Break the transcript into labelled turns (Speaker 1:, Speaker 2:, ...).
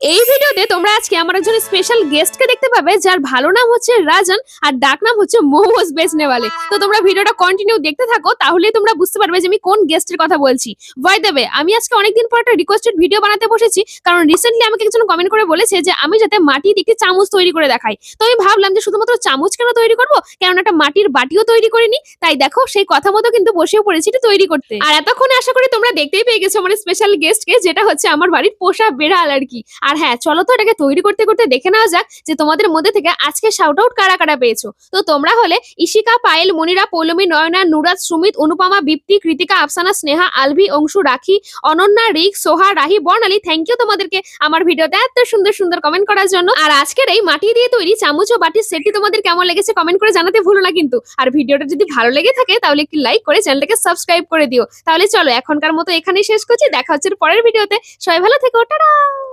Speaker 1: এই ভিডিওতে তোমরা আজকে আমার একজন স্পেশাল গেস্টকে দেখতে পাবে, যার ভালো নাম হচ্ছে রাজন আর ডাক নাম হচ্ছে মোমোজ বেচনেওয়ালে তো তোমরা ভিডিওটা কন্টিনিউ দেখতে থাকো, তাহলেই তোমরা বুঝতে পারবে যে আমি কোন গেস্টের কথা বলছি। ভয় দেবে আমি আজকে অনেকদিন পর একটা রিকোয়েস্টেড ভিডিও বানাতে বসেছি, কারণ রিসেন্টলি আমাকে একজন কমেন্ট করে বলেছে যে, আমি যাতে মাটি একটি চামচ তৈরি করে দেখাই। তো আমি ভাবলাম যে, শুধুমাত্র চামচ কেন তৈরি করব? কেন একটা মাটির বাটিও তৈরি করিনি, তাই দেখো সেই কথা মতো কিন্তু বসেও পড়েছি এটা তৈরি করতে। আর এতক্ষণে আশা করি তোমরা দেখতেই পেয়ে গেছো আমার স্পেশাল গেস্টকে যেটা হচ্ছে আমার বাড়ির পোষা বেড়াল আর কি। আর হ্যাঁ চলো তো এটাকে তৈরি করতে করতে দেখে নেওয়া যাক যে তোমাদের মধ্যে থেকে আজকে শাউট আউট কারা কারা পেয়েছ। তো তোমরা হলে ইশিকা পায়েল, মনিরা পৌলমী নয়না, নুরাজ, সুমিত, অনুপমা বিপ্তি কৃতিকা, আফসানা, স্নেহা, আলভি, অংশু, রাখি, অনন্যা, রিক, সোহা, রাহি, বর্ণালী। থ্যাংক ইউ তোমাদেরকে আমার ভিডিওতে এত সুন্দর সুন্দর কমেন্ট করার জন্য। আর আজকের এই মাটি দিয়ে তৈরি চামচ ও বাটির সেটটি তোমাদের কেমন লেগেছে কমেন্ট করে জানাতে ভুলো না কিন্তু। আর ভিডিওটা যদি ভালো লেগে থাকে তাহলে একটি লাইক করে চ্যানেলটাকে সাবস্ক্রাইব করে দিও। তাহলে চলো এখনকার মতো এখানেই শেষ করছি। দেখা হচ্ছে পরের ভিডিওতে। সবাই ভালো থেকো। টাটা